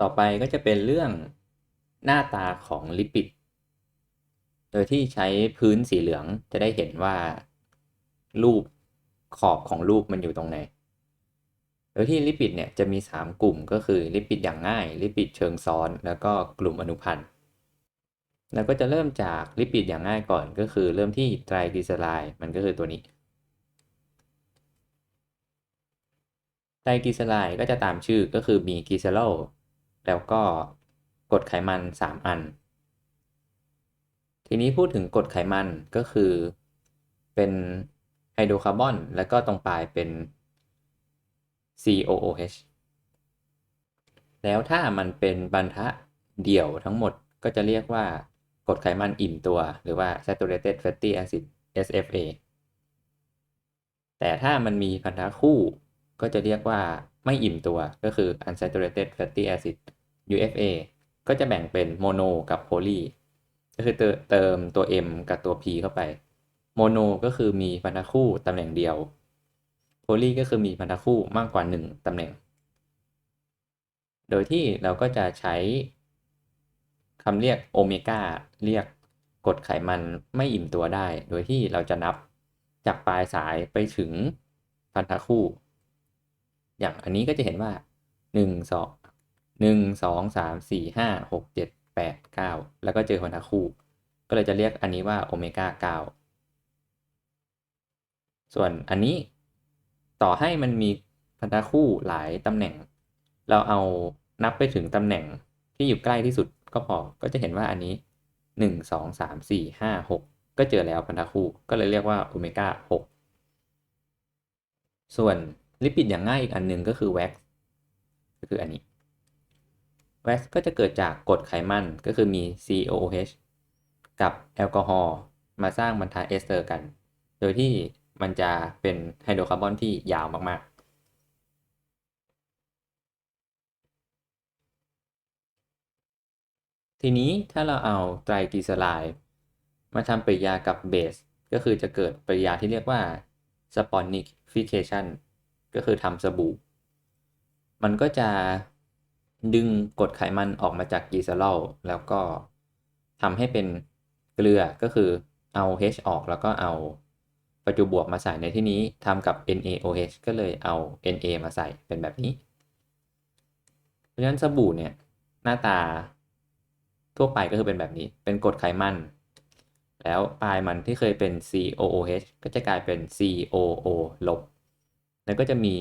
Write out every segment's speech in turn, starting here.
ต่อไปก็จะเป็นเรื่องหน้าตาของลิปิด โดยที่ใช้พื้นสีเหลืองจะได้เห็นว่า รูปขอบของรูปมันอยู่ตรงไหน โดยที่ลิปิดเนี่ยจะมี 3 กลุ่มก็คือลิปิดอย่างง่าย ลิปิดเชิงซ้อน แล้วก็กลุ่มอนุพันธ์ แล้วก็จะเริ่มจากลิปิดอย่างง่ายก่อนก็คือเริ่มที่ไตรกลีเซอไรด์มันก็คือตัวนี้ไตรกลีเซอไรด์ก็จะตามชื่อก็คือมีกลีเซอโรล แล้วก็กรดไขมัน 3 อัน ทีนี้พูดถึงกรดไขมันก็คือเป็นไฮโดรคาร์บอน แล้วก็ตรงปลายเป็น COOH แล้วถ้ามันเป็นบรรทะเดี่ยวทั้งหมดก็จะเรียกว่ากรดไขมันอิ่มตัว หรือว่า saturated fatty acid SFA แต่ถ้ามันมีพันธะคู่ก็จะเรียกว่าไม่อิ่มตัวก็คือ unsaturated fatty acid UFA ก็จะแบ่งเป็นโมโนกับโพลีก็คือเติมตัว M กับตัว P เข้าไปโมโนก็คือมีพันธะคู่ตำแหน่งเดียวโพลีก็คือมีพันธะคู่มากกว่า 1ตำแหน่ง โดยที่เราก็จะใช้คำเรียกโอเมก้าเรียกกรดไขมันไม่อิ่มตัวได้ โดยที่เราจะนับจากปลายสายไปถึงพันธะคู่ อย่างอันนี้ก็จะเห็นว่า1 2 1 2 3 4 5 6 7 8 9 แล้วก็เจอพันธะคู่ ก็เลยจะเรียกอันนี้ว่าโอเมก้า9ส่วนอันนี้ต่อให้มันมีพันธะคู่หลายตำแหน่ง เราเอานับไปถึงตำแหน่งที่อยู่ใกล้ที่สุดก็พอ ก็จะเห็นว่าอันนี้ 1 2 3 4 5 6 ก็เจอแล้วพันธะคู่ ก็เลยเรียกว่าโอเมก้า6ส่วนลิปิดอย่างง่ายอีกอันหนึ่งก็คือแว็กซ์ก็คืออันนี้ แว็กซ์ก็จะเกิดจากกรดไขมันก็คือมี COOH กับแอลกอฮอล์มาสร้างบรรทัดเอสเตอร์กัน โดยที่มันจะเป็นไฮโดรคาร์บอนที่ยาวมากๆ ทีนี้ถ้าเราเอาไตรกลีเซอไรด์มาทำปฏิกิริยากับเบส ก็คือจะเกิดปฏิกิริยาที่เรียกว่า sponnification ก็คือทำสบู่ มันก็จะ ดึงกรดไขมันออกมาจากกีเซอรลแล้วก็ทำให้เป็นเกลือก็คือเอา H ออกแล้วก็เอาประจุบวกมาใส่ในที่นี้ทำกับ NaOH ก็เลยเอา Na มาใส่เป็นแบบนี้ เพราะฉะนั้นสบู่เนี่ยหน้าตาทั่วไปก็คือเป็นแบบนี้ เป็นกรดไขมัน แล้วปลายมันที่เคยเป็น COOH ก็จะกลายเป็น COO ลบ แล้วก็จะมี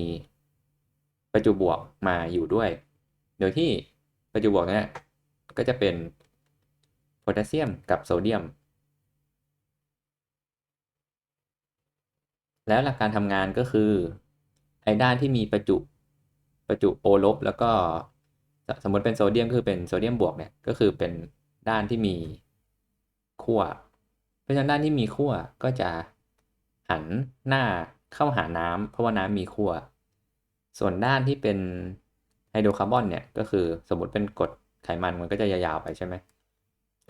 ประจุบวกมาอยู่ด้วย โดยที่ประจุบวกเนี่ยก็จะเป็นโพแทสเซียมกับโซเดียม แล้วหลักการทำงานก็คือไอ้ด้านที่มีประจุประจุโอลบแล้วก็สมมติเป็นโซเดียมคือเป็นโซเดียมบวกเนี่ยก็คือเป็นด้านที่มีขั้วเพราะฉะนั้นด้านที่มีขั้วก็จะหันหน้าเข้าหาน้ำเพราะว่าน้ำมีขั้วส่วนด้านที่เป็น ไฮโดรคาร์บอนเนี่ยก็คือสมมติเป็นกรดไขมันมันก็จะยาวๆไปใช่ไหม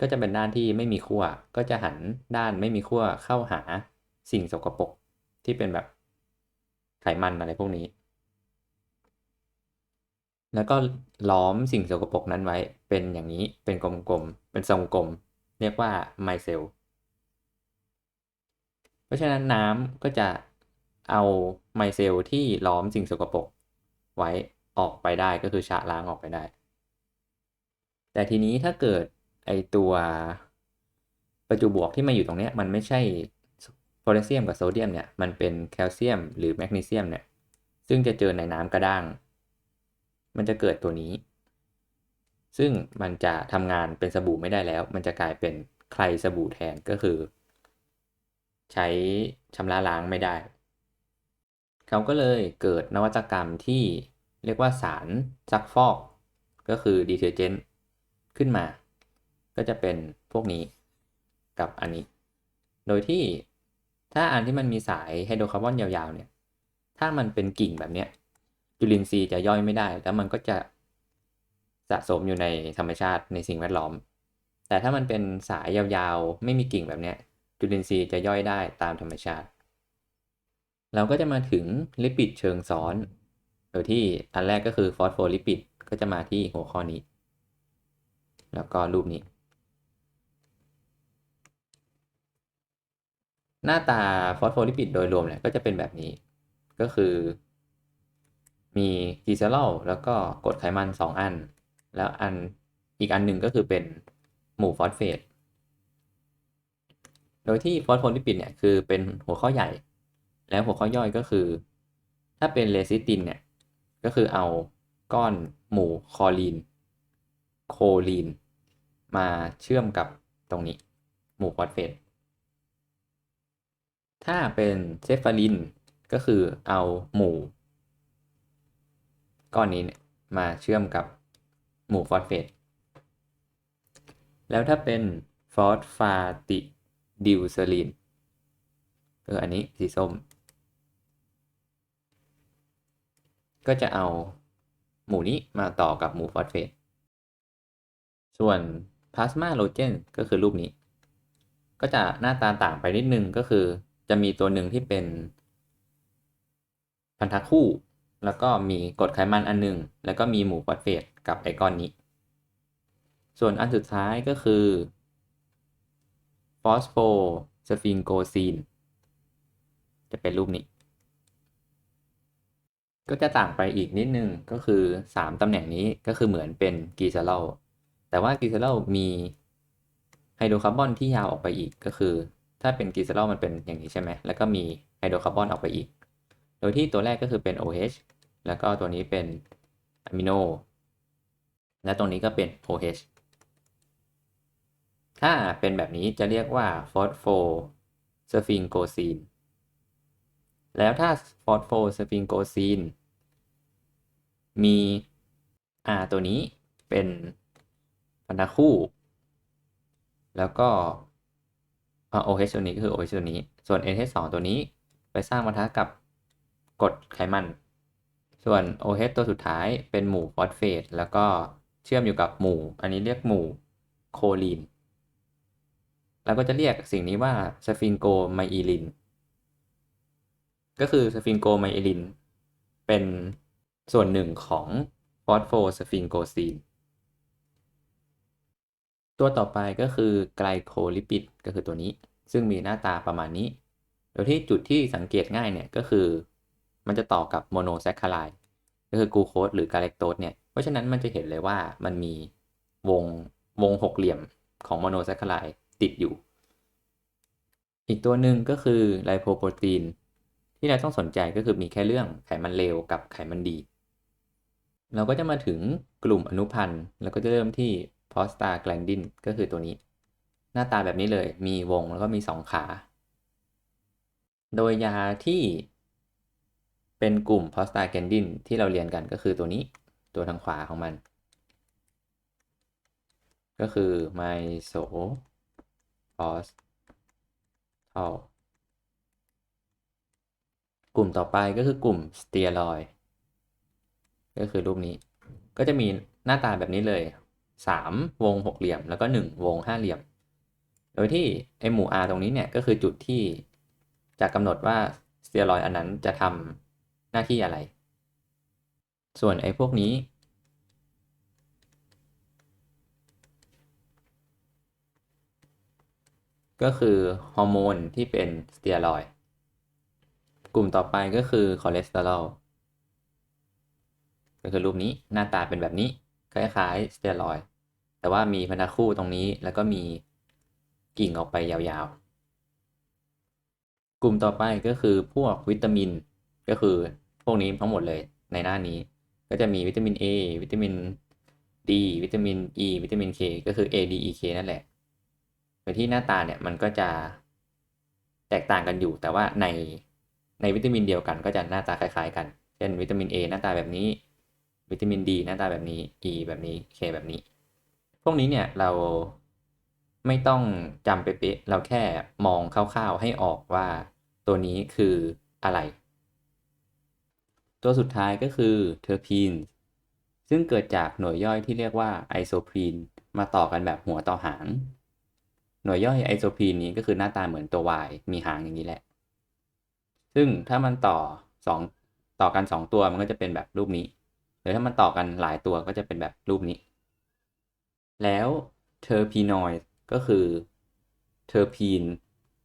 ก็จะเป็นด้านที่ไม่มีขั้วก็จะหันด้านไม่มีขั้วเข้าหาสิ่งสกปรกที่เป็นแบบไขมันอะไรพวกนี้ แล้วก็ล้อมสิ่งสกปรกนั้นไว้เป็นอย่างนี้เป็นกลมๆเป็นทรงกลม เรียกว่าไมเซลเพราะฉะนั้นน้ำก็จะเอาไมเซลที่ล้อมสิ่งสกปรกไว้ ออกไปได้ก็คือชะล้างออกไปได้ แต่ทีนี้ถ้าเกิดไอตัวประจุบวกที่มาอยู่ตรงนี้มันไม่ใช่โพแทสเซียมกับโซเดียมเนี่ยมันเป็นแคลเซียมหรือแมกนีเซียมเนี่ยซึ่งจะเจอในน้ำกระด้าง มันจะเกิดตัวนี้ ซึ่งมันจะทำงานเป็นสบู่ไม่ได้แล้ว มันจะกลายเป็นใครสบู่แทนก็คือ ใช้ชำระล้างไม่ได้ เขาก็เลยเกิดนวัตกรรมที่ เรียกว่าสารซักฟอก ก็คือดีเทอร์เจนต์ขึ้นมา ก็จะเป็นพวกนี้กับอันนี้ โดยที่ถ้าอันที่มันมีสายไฮโดรคาร์บอนยาวๆเนี่ย ถ้ามันเป็นกิ่งแบบเนี้ยจุลินทรีย์จะย่อยไม่ได้ แล้วมันก็จะสะสมอยู่ในธรรมชาติในสิ่งแวดล้อม แต่ถ้ามันเป็นสายยาวๆ ไม่มีกิ่งแบบเนี้ยจุลินทรีย์จะย่อยได้ตามธรรมชาติ เราก็จะมาถึงลิปิดเชิงซ้อน โดยที่อันแรกก็คือฟอสโฟลิปิดก็จะมาที่หัวข้อนี้ แล้วก็รูปนี้ หน้าตาฟอสโฟลิปิดโดยรวมเนี่ยก็จะเป็นแบบนี้ ก็คือ มีกีเซอรอลแล้วก็กรดไขมัน 2 อัน แล้วอันอีกอันหนึ่งก็คือเป็นหมู่ฟอสเฟตโดยที่ฟอสโฟลิปิดเนี่ยคือเป็นหัวข้อใหญ่ แล้วหัวข้อย่อยก็คือ ถ้าเป็นเลซิตินเนี่ย ก็คือเอาก้อนหมู่คอลีน โคลีน มาเชื่อมกับตรงนี้ หมู่ฟอสเฟตถ้าเป็นเซฟาลินก็คือเอาหมู่ ก้อนนี้เนี่ยมาเชื่อมกับหมู่ฟอสเฟต แล้วถ้าเป็นฟอสฟาติดิวเซอรีนก็อันนี้สีส้ม ก็จะเอาหมู่นี้มาต่อกับหมู่ฟอสเฟต ส่วนพลาสมาโลเจนก็คือรูปนี้ ก็จะหน้าตาต่างไปนิดนึงก็คือจะมีตัวหนึ่งที่เป็น พันธะคู่ แล้วก็มีกรดไขมันอันหนึง แล้วก็มีหมู่ฟอสเฟตกับไอก้อนนี้ ส่วนอันสุดท้ายก็คือฟอสโฟสฟิงโกซีนจะเป็นรูปนี้ ก็จะต่างไปอีกนิดนึงก็คือ 3 ตำแหน่งนี้ก็คือเหมือนเป็นกีซาเลแต่ว่ากีซาเลมีไฮโดรคาร์บอนที่ยาวออกไปอีกก็คือ ถ้าเป็นกีซาเลมันเป็นอย่างนี้ใช่ไหมแล้วก็มีไฮโดรคาร์บอนออกไปอีก โดยที่ตัวแรกก็คือเป็น OH แล้วก็ตัวนี้เป็นอะมิโนและตรงนี้ก็เป็น OH ถ้าเป็นแบบนี้จะเรียกว่าฟอสโฟสฟิงโกซีนแล้วถ้าฟอสโฟสฟิงโกซีน มี R ตัวนี้เป็นพันธะคู่ แล้วก็ OH ตัวนี้ก็คือ OH ตัวนี้ ส่วน NH2 ตัวนี้ไปสร้างพันธะกับกรดไขมัน ส่วน OH ตัวสุดท้ายเป็นหมู่ฟอสเฟตแล้วก็เชื่อมอยู่กับหมู่ อันนี้เรียกหมู่โคลีน แล้วก็จะเรียกสิ่งนี้ว่าสฟิงโกไมอีลิน ก็คือสฟิงโกไมอีลิน เป็น ส่วนหนึ่งของฟอสโฟสฟิงโกซีนตัวต่อไปก็คือไกลโคลิปิดก็คือตัวนี้ ซึ่งมีหน้าตาประมาณนี้ โดยที่จุดที่สังเกตง่ายเนี่ยก็คือ มันจะต่อกับโมโนแซคคาไลก็คือกูโคสหรือกาเลกโตสเนี่ย เพราะฉะนั้นมันจะเห็นเลยว่ามันมีวงวงหกเหลี่ยมของโมโนแซคคาไลติดอยู่ อีกตัวหนึ่งก็คือไลโพโปรตีนที่เราต้องสนใจก็คือมีแค่เรื่องไขมันเลวกับไขมันดี เราก็จะมาถึงกลุ่มอนุพันธ์ แล้วก็จะเริ่มที่พอสตาแกลนดินก็คือตัวนี้ หน้าตาแบบนี้เลย มีวงแล้วก็มีสองขา โดยยาที่เป็นกลุ่มพอสตาแกลนดินที่เราเรียนกันก็คือตัวนี้ ตัวทางขวาของมัน ก็คือไมโซพอสทอลกลุ่มต่อไปก็คือกลุ่มสเตียรอย ก็คือรูปนี้ ก็จะมีหน้าตาแบบนี้เลย 3 วงหกเหลี่ยม แล้วก็ 1 วงห้าเหลี่ยม โดยที่ไอหมู่ R ตรงนี้เนี่ยก็คือจุดที่จะกำหนดว่าสเตียรอยอันนั้นจะทำหน้าที่อะไร ส่วนไอพวกนี้ ก็คือฮอร์โมนที่เป็นสเตียรอยด์กลุ่มต่อไปก็คือคอเลสเตอรอล ก็คือรูปนี้หน้าตาเป็นแบบนี้ คล้ายๆสเตียรอยด์แต่ว่ามีพันธะคู่ตรงนี้แล้วก็มีกิ่งออกไปยาวๆ กลุ่มต่อไปก็คือพวกวิตามิน ก็คือพวกนี้ทั้งหมดเลยในหน้านี้ ก็จะมีวิตามิน A วิตามิน D วิตามิน E วิตามิน K ก็คือ A D E K นั่นแหละโดยที่หน้าตาเนี่ยมันก็จะแตกต่างกันอยู่ แต่ว่าในในวิตามินเดียวกันก็จะหน้าตาคล้ายๆกัน เช่นวิตามิน A หน้าตาแบบนี้ วิตามิน D หน้าตาแบบนี้ E แบบนี้ K แบบนี้ พวกนี้เนี่ยเราไม่ต้องจำเป๊ะๆเราแค่มองคร่าวๆให้ออกว่าตัวนี้คืออะไร ตัวสุดท้ายก็คือเทอร์พีนซึ่งเกิดจากหน่วยย่อยที่เรียกว่าไอโซพรีนมาต่อกันแบบหัวต่อหาง หน่วยย่อยไอโซพรีนนี้ก็คือหน้าตาเหมือนตัว Y มีหางอย่างนี้แหละ ซึ่งถ้ามันต่อสองต่อกัน 2 ตัวมันก็จะเป็นแบบรูปนี้ รือถ้ามันต่อกันหลายตัวก็จะเป็นแบบรูปนี้ แล้วเทอร์พีนอยก็คือเทอร์พีน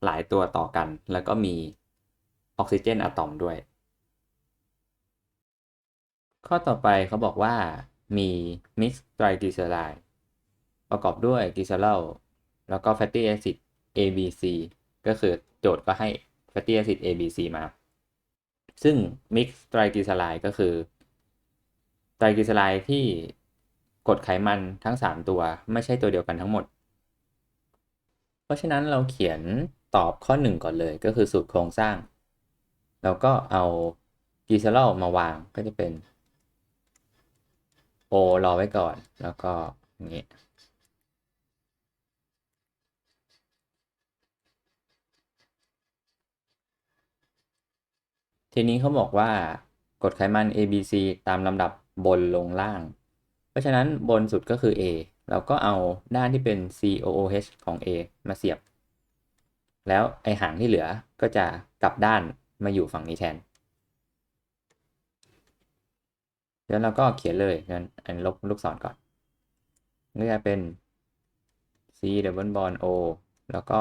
หลายตัวต่อกัน แล้วก็มีออกซิเจนอะตอมด้วย ข้อต่อไปเขาบอกว่ามีมิกซ์ไตรกลีเซอไรด์ประกอบด้วยกลีเซอรอลแล้วก็แฟตตี้แอซิด ABC ก็คือโจทย์ก็ให้แฟตตี้แอซิด ABC มา ซึ่งมิกซ์ไตรกลีเซอไรด์ก็คือ รกลีเซอไรด์ที่กดไขมันทั้ง 3 ตัวไม่ใช่ตัวเดียวกันทั้งหมด เพราะฉะนั้นเราเขียนตอบข้อ 1 ก่อนเลยก็คือสูตรโครงสร้าง แล้วก็เอากลีเซอรอลมาวางก็จะเป็น O รอไว้ก่อนแล้วก็อย่างนี้ทีนี้เขาบอกว่ากดไขมัน ABC ตามลำดับ บนลงล่าง เพราะฉะนั้นบนสุดก็คือ A เราก็เอาด้านที่เป็น COOH ของ A มาเสียบ แล้วไอหางที่เหลือก็จะกลับด้านมาอยู่ฝั่งนี้แทนเดี๋ยวเราก็เขียนเลยงั้นอันลบลูกศรก่อนนี่จะเป็น C double bond O แล้วก็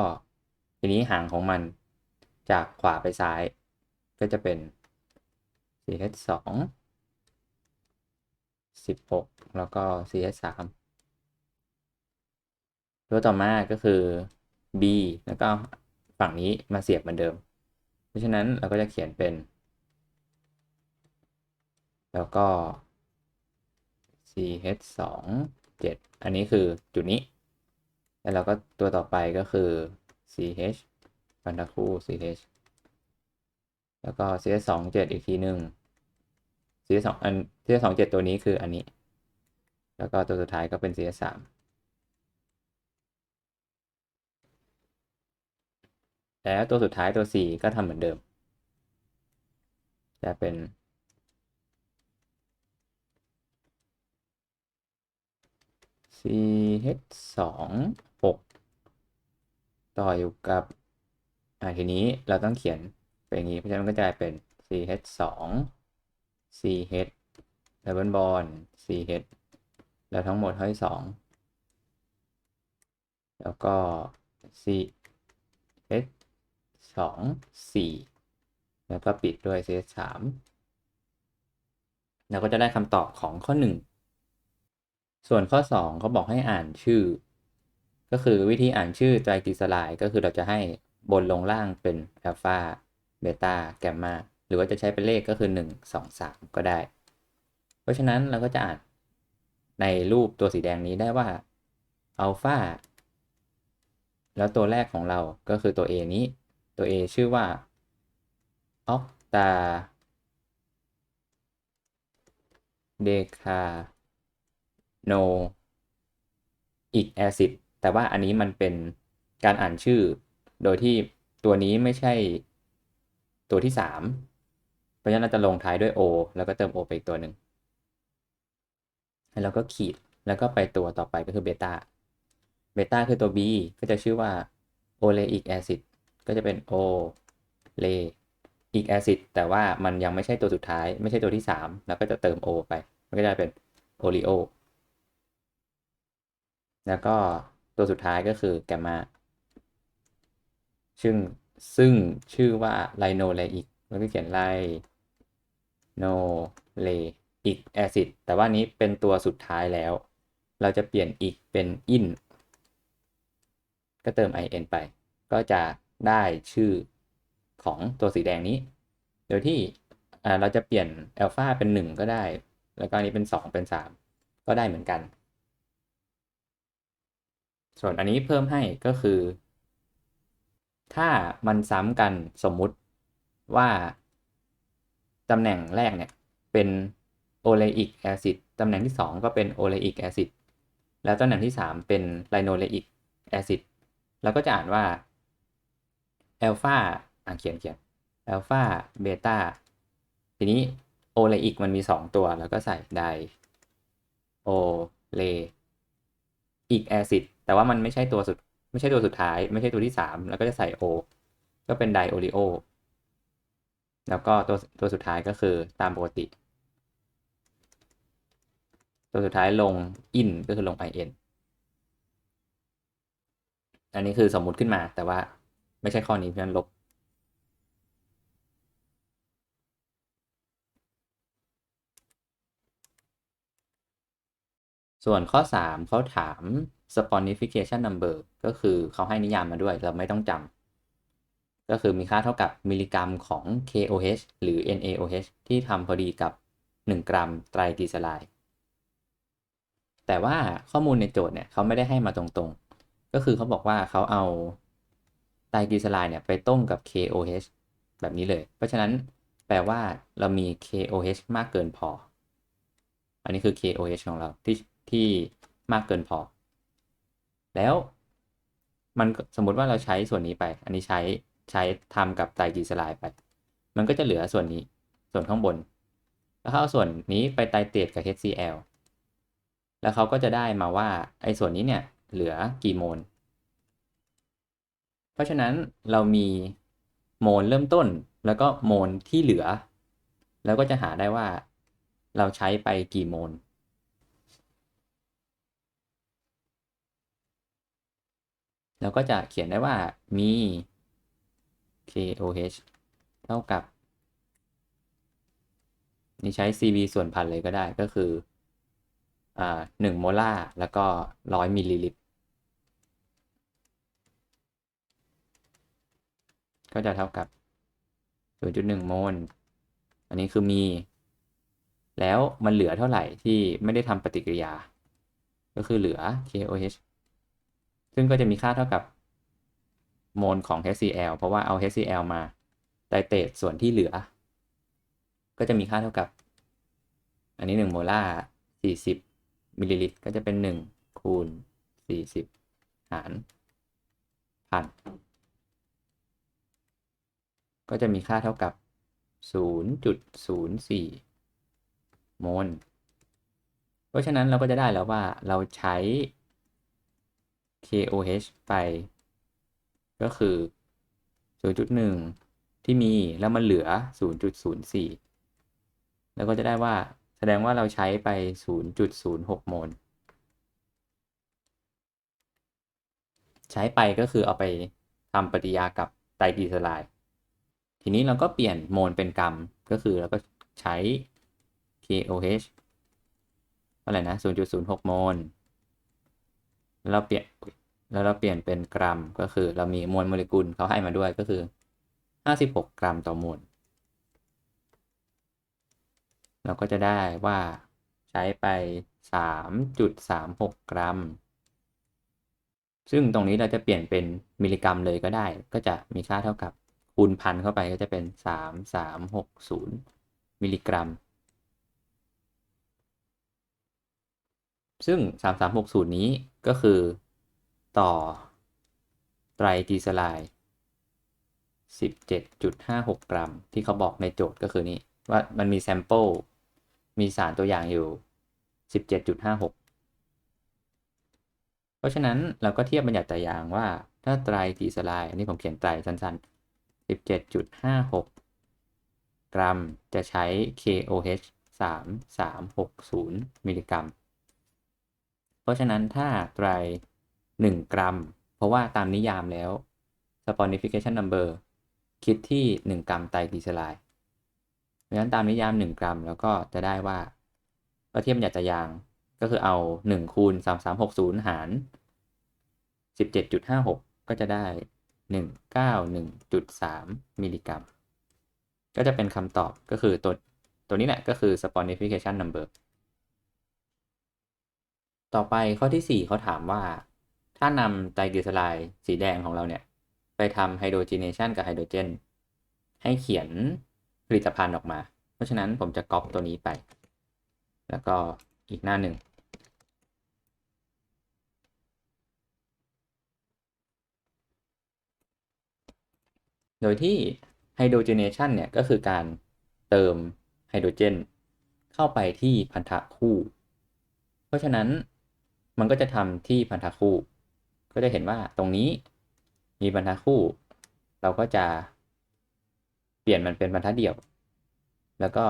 ทีนี้หางของมันจากขวาไปซ้าย ก็จะเป็น CH 2 16 แล้วก็ CH 3ตัวต่อมาก็คือ B แล้วก็ฝั่งนี้มาเสียบเหมือนเดิม เพราะฉะนั้นเราก็จะเขียนเป็น แล้วก็ ch 2 7 อันนี้คือจุดนี้ แล้วเราก็ตัวต่อไปก็คือ ch พันธคู่ ch แล้วก็ ch 2 7 อีกทีหนึ่ง ch 2อัน ch 2 7ตัวนี้คืออันนี้ แล้วก็ตัวสุดท้ายก็เป็น ch 3แล้วตัวสุดท้ายตัว C ก็ทำเหมือนเดิม จะเป็น ch สองหกต่ออยู่กับอ่าทีนี้เราต้องเขียนเป็นอย่างนี้ เพราะฉะนั้นก็จะเป็น ch 4h double bond ch แล้วทั้งหมดเท่าที่สองแล้วก็ ch สองสี่แล้วก็ปิดด้วย ch สามเราก็จะได้คำตอบของข้อหนึ่งส่วนข้อ 2 เขาบอกให้อ่านชื่อ ก็คือวิธีอ่านชื่อไตรกลีเซอไรด์ก็คือเราจะให้บนลงล่างเป็นอัลฟาเบต้าแกมมา รือว่าจะใช้เป็นเลขก็คือ 1 2 3 ก็ได้ เพราะฉะนั้นเราก็จะอ่านในรูปตัวสีแดงนี้ได้ว่าอัลฟาแล้วตัวแรกของเราก็คือตัว A นี้ ตัว A ชื่อว่าออกตาเดคาโนอีกแอซิดแต่ว่าอันนี้มันเป็นการอ่านชื่อ โดยที่ตัวนี้ไม่ใช่ตัวที่ 3 เพราะฉะนั้นเราจะลงท้ายด้วย O แล้วก็เติม O ไปอีกตัวหนึ่งแล้วก็ขีดแล้วก็ไปตัวต่อไปก็คือเบต้าเบต้าคือตัว B ก็จะชื่อว่าโอเลอิกแอซิดก็จะเป็นโอเลอิกแอซิดแต่ว่ามันยังไม่ใช่ตัวสุดท้าย ไม่ใช่ตัวที่ 3 แล้วก็จะเติม O ไป มันก็จะเป็นโอริโอแล้วก็ตัวสุดท้ายก็คือแกมมาซึ่งซึ่งชื่อว่าไลโนเลอิกแล้วก็เขียนไล โนเลอิกแอซิดแต่ว่านี้เป็นตัวสุดท้ายแล้ว เราจะเปลี่ยนอีกเป็นอินก็เติม in ไป ก็จะได้ชื่อของตัวสีแดงนี้ โดยที่เราจะเปลี่ยนอัลฟาเป็น 1 ก็ได้ แล้วก็อันนี้เป็น 2 เป็น 3 ก็ได้เหมือนกัน ส่วนอันนี้เพิ่มให้ก็คือ ถ้ามันซ้ำกันสมมุติว่า ตำแหน่งแรกเนี่ยเป็นโอเลอิกแอซิดตำแหน่งที่ 2 ก็เป็นโอเลอิกแอซิดแล้วตำแหน่งที่ 3 เป็นไลโนเลอิกแอซิดเราก็จะอ่านว่าอัลฟาอ่านเขียนเขียนอัลฟาเบต้าทีนี้โอเลอิกมันมี 2 ตัว แล้วก็ใส่ไดโอเลอิกแอซิดแต่ว่ามันไม่ใช่ตัวสุด ไม่ใช่ตัวสุดท้าย ไม่ใช่ตัวที่ 3 แล้วก็จะใส่ O ก็เป็นไดโอริโอ แล้วก็ตัวตัวสุดท้ายก็คือตามปกติ ตัวสุดท้ายลง in ก็คือลง in อันนี้คือสมมุติขึ้นมาแต่ว่าไม่ใช่ข้อนี้เพราะฉะนั้นลบส่วนข้อ 3 เขาถาม sponification number ก็คือเขาให้นิยามมาด้วย เราไม่ต้องจำ ก็คือมีค่าเท่ากับมิลลิกรัมของ KOH หรือ NaOH ที่ทำพอดีกับ 1 กรัมไตรกลีเซอไรด์แต่ว่าข้อมูลในโจทย์เนี่ยเขาไม่ได้ให้มาตรงๆ ก็คือเขาบอกว่าเขาเอาไตรกลีเซอไรด์เนี่ยไปต้มกับ KOH แบบนี้เลย เพราะฉะนั้นแปลว่าเรามี KOH มากเกินพอ อันนี้คือ KOH ของเราที่ที่มากเกินพอ แล้วมันสมมุติว่าเราใช้ส่วนนี้ไป อันนี้ใช้ ใช้ทำกับไตรกลีเซอไรด์ไป มันก็จะเหลือส่วนนี้ส่วนข้างบน แล้วเขาเอาส่วนนี้ไปไตเตรดกับ HCl แล้วเขาก็จะได้มาว่าไอ้ส่วนนี้เนี่ยเหลือกี่โมล เพราะฉะนั้นเรามีโมลเริ่มต้นแล้วก็โมลที่เหลือ แล้วก็จะหาได้ว่าเราใช้ไปกี่โมลเราก็จะเขียนได้ว่ามี KOH เท่ากับ นี่ใช้ CV ส่วนพันเลยก็ได้ก็คืออ่าหนึ่งโมลาร์แล้วก็ร้อยมิลลิลิตรก็จะเท่ากับ 0.1 โมล อันนี้คือมี แล้วมันเหลือเท่าไหร่ที่ไม่ได้ทำปฏิกิริยา ก็คือเหลือ KOH ซึ่งก็จะมีค่าเท่ากับ โมลของ HCl เพราะว่าเอา HCl มาไตรเตรดส่วนที่เหลือ ก็จะมีค่าเท่ากับ อันนี้ 1 โมลาร์40มิลลิลิตรก็จะเป็น 1 คูณ 40 หารพันก็จะมีค่าเท่ากับ 0.04 โมล เพราะฉะนั้นเราก็จะได้แล้วว่าเราใช้ KOH ไป ก็คือ 0.1 ที่มีแล้วมันเหลือ 0.04 แล้วก็จะได้ว่าแสดงว่าเราใช้ไป 0.06 โมล ใช้ไปก็คือเอาไปทำปฏิกิริยากับไตรกลีเซอไรด์ทีนี้เราก็เปลี่ยนโมลเป็นกรัม ก็คือเราก็ใช้ KOH อะไรนะ 0.06 โมลแล้วเราเปลี่ยน แล้วเราเปลี่ยนเป็นกรัมก็คือเรามีมวลโมเลกุลเขาให้มาด้วยก็คือ 56 กรัมต่อโมลเราก็จะได้ว่าใช้ไป 3.36 กรัม ซึ่งตรงนี้เราจะเปลี่ยนเป็นมิลลิกรัมเลยก็ได้ ก็จะมีค่าเท่ากับคูณพันเข้าไปก็จะเป็น 3360 มิลลิกรัม ซึ่ง 3360 นี้ก็คือ ต่อ ไตรกลีเซอไรด์17.56 กรัม ที่เขาบอกในโจทย์ก็คือนี่ว่ามันมีแซมเปิลมีสารตัวอย่างอยู่ 17.56 เพราะฉะนั้นเราก็เทียบบรรยัติตรอย่างว่า ถ้าไตรกลีเซอไรด์อันนี้ผมเขียนไตรสั้นๆ 17.56กรัมจะใช้ KOH 3360 มิลลิกรัม เพราะฉะนั้นถ้าไตร 1 กรัม เพราะว่าตามนิยามแล้ว sponification number คิดที่ 1 กรัมไตรกลีเซอไรด์เพราะฉะนั้นตามนิยาม 1 กรัม แล้วก็จะได้ว่าก็เทียบบัญญัติตรอย่างก็คือเอา 1 คูณ 3360 หาร 17.56 ก็จะได้ 191.3 มิลลิกรัม ก็จะเป็นคำตอบก็คือตัวตัวนี้แหละก็คือ sponification number ต่อไปข้อที่ 4 เขาถามว่า ถ้านำไตรกลีเซอไรด์สีแดงของเราเนี่ย ไปทำไฮโดรเจีเนชันกับไฮโดรเจน ให้เขียนผลิตภัณฑ์ออกมา เพราะฉะนั้นผมจะก๊อปตัวนี้ไป แล้วก็อีกหน้าหนึ่งโดยที่ไฮโดรเจเนชันเนี่ย ก็คือการเติมไฮโดรเจน เข้าไปที่พันธะคู่ เพราะฉะนั้นมันก็จะทำที่พันธะคู่ ก็จะเห็นว่าตรงนี้มีพันธะคู่ เราก็จะเปลี่ยนมันเป็นพันธะเดี่ยว แล้วก็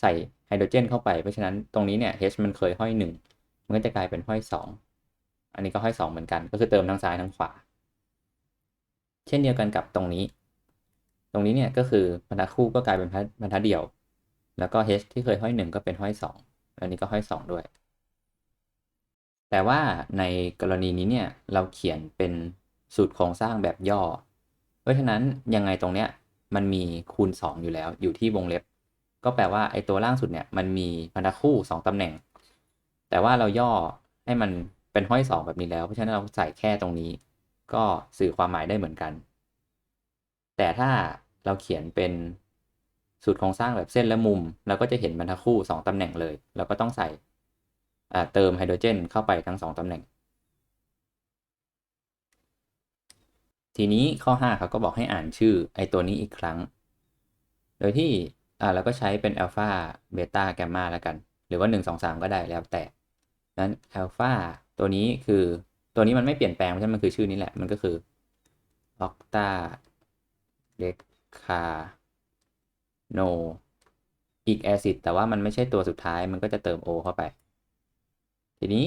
ใส่ไฮโดรเจนเข้าไป เพราะฉะนั้นตรงนี้เนี่ย H มันเคยห้อยหนึ่งมันก็จะกลายเป็นห้อยสองอันนี้ก็ห้อยสองเหมือนกัน ก็คือเติมทั้งซ้ายทั้งขวา เช่นเดียวกันกับตรงนี้ ตรงนี้เนี่ยก็คือบรรทัดคู่ก็กลายเป็นบรรทัดเดี่ยว แล้วก็ H ที่เคยห้อยหนึ่งก็เป็นห้อยสองอันนี้ก็ห้อยสองด้วย แต่ว่าในกรณีนี้เนี่ยเราเขียนเป็นสูตรโครงสร้างแบบย่อ เพราะฉะนั้นยังไงตรงเนี้ยมันมีคูณ 2 อยู่แล้ว อยู่ที่วงเล็บ ก็แปลว่าไอ้ตัวล่างสุดเนี่ยมันมีบรรทัดคู่ 2 ตำแหน่ง แต่ว่าเราย่อให้มันเป็นห้อย 2 แบบนี้แล้ว เพราะฉะนั้นเราใส่แค่ตรงนี้ ก็สื่อความหมายได้เหมือนกัน แต่ถ้าเราเขียนเป็นสูตรโครงสร้างแบบเส้นและมุม เราก็จะเห็นบรรทัดคู่ 2 ตำแหน่งเลย เราก็ต้องใส่ เติมไฮโดรเจนเข้าไปทั้ง 2ตำแหน่ง ทีนี้ข้อ 5 เขาก็บอกให้อ่านชื่อไอตัวนี้อีกครั้ง โดยที่เราก็ใช้เป็นอัลฟาเบต้าแกมมาแล้วกัน หรือว่า 1 2 3 ก็ได้แล้วแต่นั้นอัลฟาตัวนี้คือตัวนี้มันไม่เปลี่ยนแปลงเพราะฉะนั้นมันคือชื่อนี้แหละ มันก็คือออกตาเดคาโนอีกแอซิดแต่ว่ามันไม่ใช่ตัวสุดท้ายมันก็จะเติม O เข้าไป ทีนี้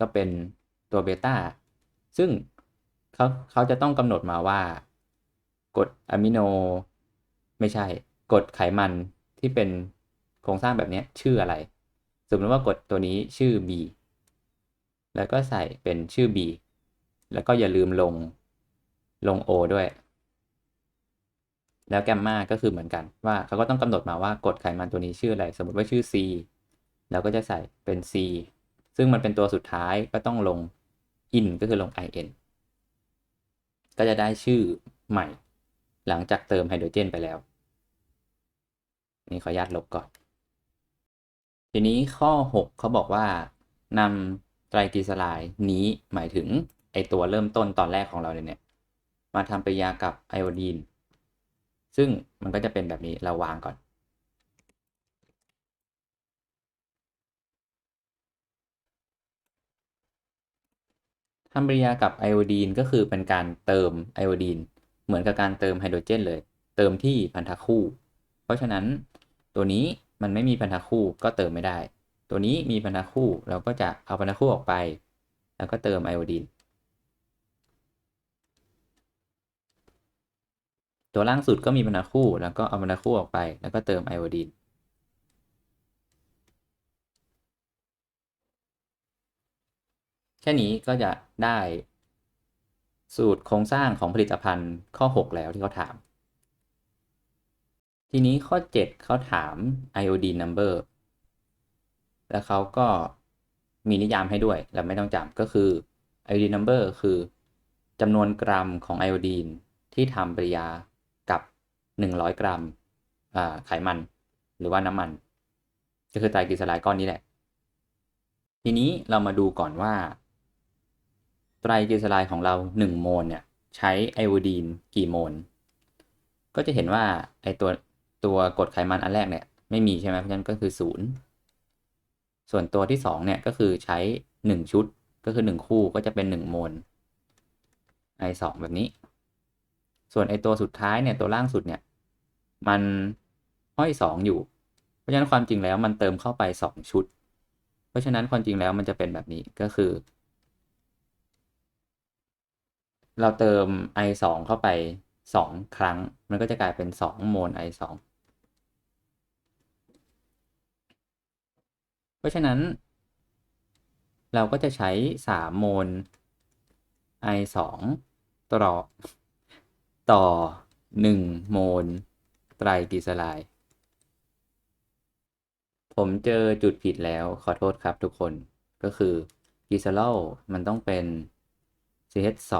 ก็เป็นตัวเบต้าซึ่งเขาเขาจะต้องกำหนดมาว่ากรดอะมิโน ไม่ใช่กรดไขมันที่เป็นโครงสร้างแบบนี้ชื่ออะไร สมมติว่ากรดตัวนี้ชื่อ B แล้วก็ใส่เป็นชื่อ B แล้วก็อย่าลืมลงลง O ด้วย แล้วแกมมาก็คือเหมือนกันว่าเขาก็ต้องกำหนดมาว่ากรดไขมันตัวนี้ชื่ออะไร สมมติว่าชื่อ C แล้วก็จะใส่เป็น C ซึ่งมันเป็นตัวสุดท้ายก็ต้องลง in ก็คือลง in ก็จะได้ชื่อใหม่ หลังจากเติมไฮโดรเจนไปแล้ว นี่ขออนุญาตลบก่อน ทีนี้ข้อ 6 เขาบอกว่านำไตรกลีเซอไรด์นี้หมายถึงไอตัวเริ่มต้นตอนแรกของเราเนี่ย มาทำปฏิกิริยากับไอโอดีน ซึ่งมันก็จะเป็นแบบนี้เราวางก่อน ทำปฏิกิริยากับไอโอดีนก็คือเป็นการเติมไอโอดีนเหมือนกับการเติมไฮโดรเจนเลย เติมที่พันธะคู่ เพราะฉะนั้นตัวนี้มันไม่มีพันธะคู่ก็เติมไม่ได้ ตัวนี้มีพันธะคู่เราก็จะเอาพันธะคู่ออกไป แล้วก็เติมไอโอดีนตัวล่างสุดก็มีพันธะคู่ แล้วก็เอาพันธะคู่ออกไป แล้วก็เติมไอโอดีน แค่นี้ก็จะได้สูตรโครงสร้างของผลิตภัณฑ์ข้อ 6 แล้วที่เขาถาม ทีนี้ข้อ 7 เขาถาม iodine number แล้วเขาก็มีนิยามให้ด้วย เราไม่ต้องจำก็คือ iodine number คือจำนวนกรัมของไอโอดีนที่ทำปฏิกิริยากับ 100 กรัมไขมันหรือว่าน้ำมัน ก็คือไตรกลีเซอไรด์ก้อนนี้แหละ ทีนี้เรามาดูก่อนว่า ไตรกลีเซอไรด์ของเรา 1 โมลเนี่ยใช้ไอโอดีนกี่โมล ก็จะเห็นว่าไอตัวตัวกรดไขมันอันแรกเนี่ยไม่มีใช่ไหมเพราะฉะนั้นก็คือ 0 ส่วนตัวที่2เนี่ยก็คือใช้ 1 ชุดก็คือ 1 คู่ก็จะเป็น 1 โมลไอสองแบบนี้ ส่วนไอตัวสุดท้ายเนี่ยตัวล่างสุดเนี่ยมันห้อย 2 อยู่ เพราะฉะนั้นความจริงแล้วมันเติมเข้าไป 2 ชุด เพราะฉะนั้นความจริงแล้วมันจะเป็นแบบนี้ก็คือ เราเติม i 2เข้าไป 2 ครั้ง มันก็จะกลายเป็น 2 โมล i 2เพราะฉะนั้น เราก็จะใช้ 3 โมล i 2ต่อต่อ 1 โมล ไตรกลีเซอไรด์ผมเจอจุดผิดแล้วขอโทษครับทุกคนก็คือกลีเซอรอลมันต้องเป็น CH2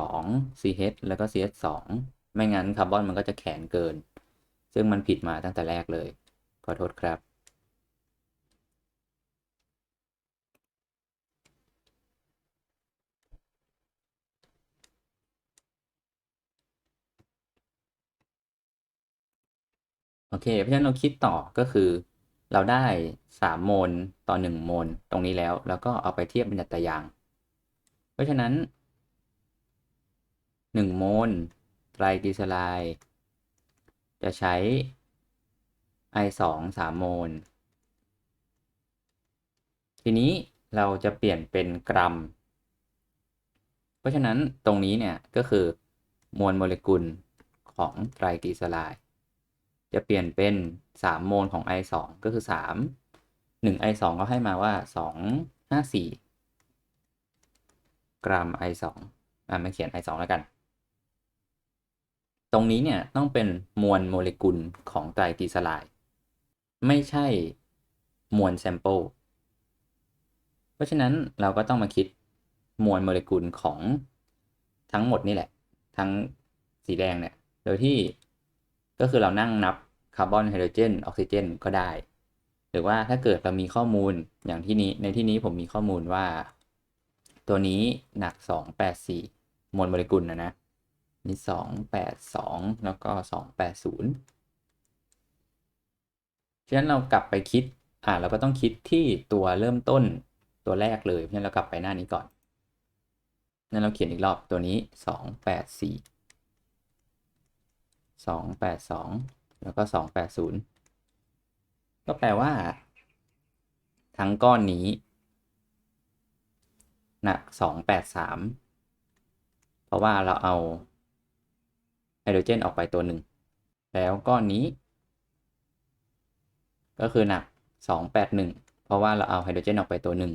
CH แล้วก็ CH2 ไม่งั้นคาร์บอนมันก็จะแข็งเกิน ซึ่งมันผิดมาตั้งแต่แรกเลย ขอโทษครับ โอเค เพราะฉะนั้นเราคิดต่อก็คือเราได้ 3 โมลต่อ 1 โมลตรงนี้แล้ว แล้วก็เอาไปเทียบเป็นจัตยาง เพราะฉะนั้น 1 โมล ไตรกลีเซอไรด์จะใช้ I 2 3 โมล ทีนี้เราจะเปลี่ยนเป็นกรัม เพราะฉะนั้นตรงนี้เนี่ยก็คือมวลโมเลกุลของไตรกลีเซอไรด์จะเปลี่ยนเป็น 3 โมลของ I 2 ก็คือ 3 1 I 2 ก็ให้มาว่า 254 กรัม I 2 อะมาเขียน I 2 แล้วกัน ตรงนี้เนี่ยต้องเป็นมวลโมเลกุลของไตรกลีเซอไรด์ไม่ใช่มวลแซมเปิลเพราะฉะนั้นเราก็ต้องมาคิดมวลโมเลกุลของทั้งหมดนี่แหละ ทั้งสีแดงเนี่ย โดยที่ก็คือเรานั่งนับคาร์บอนไฮโดรเจนออกซิเจนก็ได้ หรือว่าถ้าเกิดเรามีข้อมูลอย่างที่นี้ในที่นี้ผมมีข้อมูลว่า ตัวนี้หนัก 284 มวลโมเลกุลนะนะ นี่282แล้วก็280ฉะนั้นเรากลับไปคิดอ่าเราก็ต้องคิดที่ตัวเริ่มต้นตัวแรกเลยเพราะฉะนั้นเรากลับไปหน้านี้ก่อนนั้นเราเขียนอีกรอบตัวนี้284 282แล้วก็280ก็แปลว่า ทั้งก้อนนี้หนัก283เพราะว่าเราเอา ไฮโดรเจนออกไปตัวหนึ่ง แล้วก้อนนี้ ก็คือหนัก 281 เพราะว่าเราเอาไฮโดรเจนออกไปตัวหนึ่ง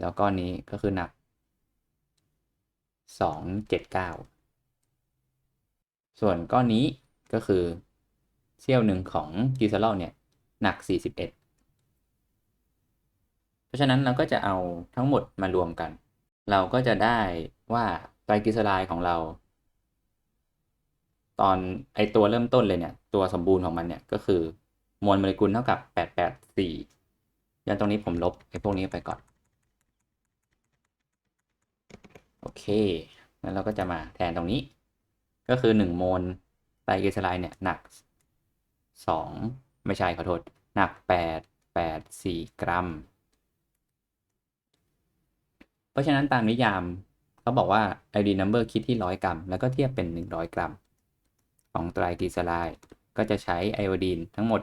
แล้วก้อนนี้ก็คือหนัก 279 ส่วนก้อนนี้ก็คือเซี่ยวหนึ่งของกิซาลอลเนี่ย หนัก 41เพราะฉะนั้นเราก็จะเอาทั้งหมดมารวมกัน เราก็จะได้ว่าไตรกลีเซอไรด์ของเรา ตอนไอตัวเริ่มต้นเลยเนี่ย ตัวสมบูรณ์ของมันเนี่ยก็คือมวลโมเลกุลเท่ากับ 884 ยันตรงนี้ผมลบไอพวกนี้ไปก่อน โอเค แล้วเราก็จะมาแทนตรงนี้ ก็คือ 1 โมลไตรกลีเซอไรด์เนี่ยหนัก 2 ไม่ใช่ขอโทษ หนัก 8 8 4 กรัม เพราะฉะนั้นตามนิยามเขาบอกว่า ID number คิดที่ 100 กรัม แล้วก็เทียบเป็น 100 กรัม ของไตรกลีเซอไรด์ก็จะใช้ไอโอดีนทั้งหมด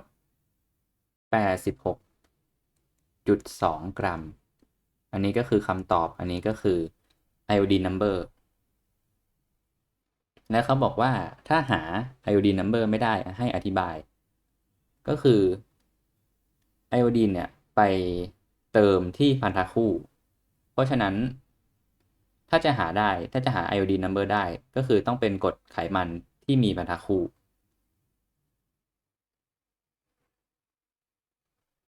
86.2 กรัม อันนี้ก็คือคำตอบอันนี้ก็คือ iodine number และเขาบอกว่าถ้าหา iodine number ไม่ได้ให้อธิบาย ก็คือ iodine เนี่ย ไปเติมที่พันธะคู่ เพราะฉะนั้น ถ้าจะหาได้ถ้าจะหา iodine number ได้ ก็คือต้องเป็นกรดไขมัน ที่มีพันธะคู่